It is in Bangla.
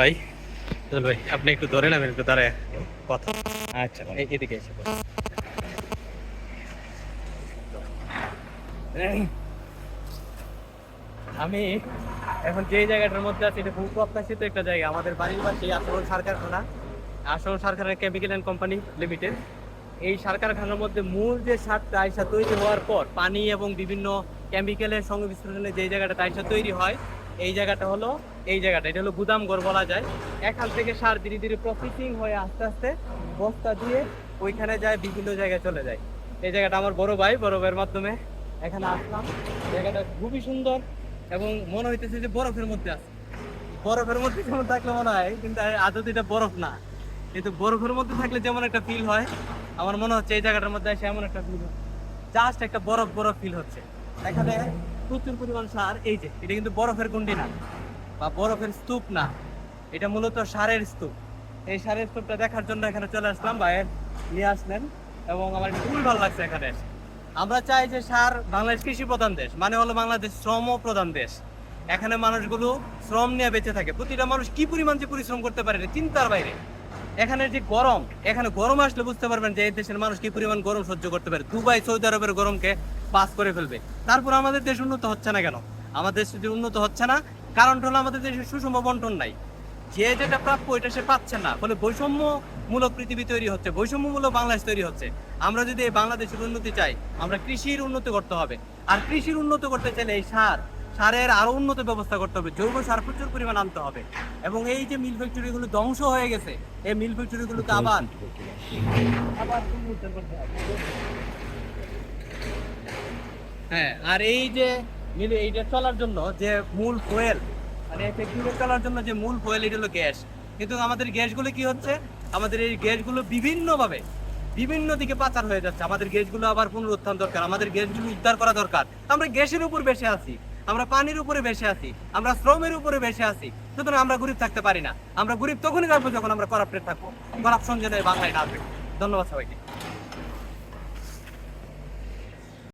ভাই ভাই, আপনি একটু ধরে নেবেন, একটু দাঁড়ায়। কথা। আচ্ছা এদিকে এসে আমি এখন যে জায়গাটার মধ্যে আছি, এটা খুব প্রত্যাশিত একটা জায়গা। আমাদের বাড়ির পাশে আসল সার কারখানা আসল সার কারখানা কেমিক্যাল অ্যান্ড কোম্পানি লিমিটেড। এই সার কারখানার মধ্যে মূল যে সারটা আয়সা তৈরি হওয়ার পর, পানি এবং বিভিন্ন কেমিক্যালের সংমিশ্রণে যে জায়গাটা আইসা তৈরি হয় এই জায়গাটা হলো, এই জায়গাটা, এটা হলো গুদামঘর বলা যায়। এখান থেকে সার ধীরে ধীরে প্রসেসিং হয়ে আস্তে আস্তে বস্তা দিয়ে ওইখানে যায়, বিভিন্ন জায়গায় চলে যায়। এই জায়গাটা আমার বড় ভাই, বড় ভাইয়ের মাধ্যমে এখানে আসলাম। জায়গাটা খুবই সুন্দর এবং মনে হইতেছে যে বরফের মধ্যে আছে। বরফের মধ্যে যেমন থাকলে মনে হয়, কিন্তু আদত এটা বরফ না। কিন্তু বরফের মধ্যে থাকলে যেমন একটা ফিল হয়, আমার মনে হচ্ছে এই জায়গাটার মধ্যে এসে এমন একটা ফিল জাস্ট একটা বরফ বরফ ফিল হচ্ছে। এখানে প্রচুর পরিমাণ সার, এই যে, এটা কিন্তু বরফের কুন্ডি না বা বরফের স্তূপ না, এটা মূলত সারের স্তূপ। এই সারের স্তূপটা দেখার জন্য এখানে চলে আসলাম, বাইরে নিয়ে আসলেন, এবং আমার খুবই ভালো লাগছে এখানে। আমরা চাই যে সার বাংলাদেশ কৃষি প্রধান দেশ মানে হলো বাংলাদেশ শ্রম প্রধান দেশ। এখানে মানুষগুলো শ্রম নিয়ে বেঁচে থাকে। প্রতিটা মানুষ কি পরিমাণ যে পরিশ্রম করতে পারে চিন্তার বাইরে। এখানে যে গরম, এখানে গরম আসলে বুঝতে পারবেন যে এই দেশের মানুষ কি পরিমাণ গরম সহ্য করতে পারে। দুবাই, সৌদি আরবের গরমকে পাস করে ফেলবে। তারপর আমাদের দেশ উন্নত হচ্ছে না কেন? আমাদের দেশ যদি উন্নত হচ্ছে না, কারণটা হলো আমাদের দেশে সুষম বন্টন নাই। যে যেটা প্রাপ্য এটা সে পাচ্ছে না। ফলে বৈষম্যমূলক পৃথিবী তৈরি হচ্ছে, বৈষম্যমূলক বাংলাদেশ তৈরি হচ্ছে। আমরা যদি এই বাংলাদেশের উন্নতি চাই, আমরা কৃষির উন্নতি করতে হবে। আর কৃষির উন্নত করতে চাইলে এই সার সারের আরও উন্নত ব্যবস্থা করতে হবে। জৈব সার প্রচুর পরিমাণ আনতে হবে। এবং এই যে মিল ফ্যাক্টরি গুলো ধ্বংস হয়ে গেছে এই মিল ফ্যাক্টরি গুলোকে আবার আবার। হ্যাঁ আর এই যে মিল এইটা চলার জন্য যে মূল ফুয়েল মানে ফ্যাক্টরি চলার জন্য যে মূল ফুয়েল এটা হলো গ্যাস। কিন্তু আমাদের গ্যাসগুলো কি হচ্ছে? আমাদের এই গ্যাসগুলো বিভিন্নভাবে বিভিন্ন দিকে পাচার হয়ে যাচ্ছে। আমাদের গ্যাসগুলো আবার পুনরুত্থান দরকার আমাদের গ্যাসগুলো উদ্ধার করা দরকার। আমরা গ্যাসের উপর বেশি আছি। আমরা পানির উপরে বেশি আছি, আমরা শ্রমের উপরে বেশি আছি, সুতরাং আমরা গরিব থাকতে পারি না। আমরা গরিব তখনই থাকব যখন আমরা করাপ্টেড থাকব। করাপশন যেন বাংলায় না ধন্যবাদ সবাইকে।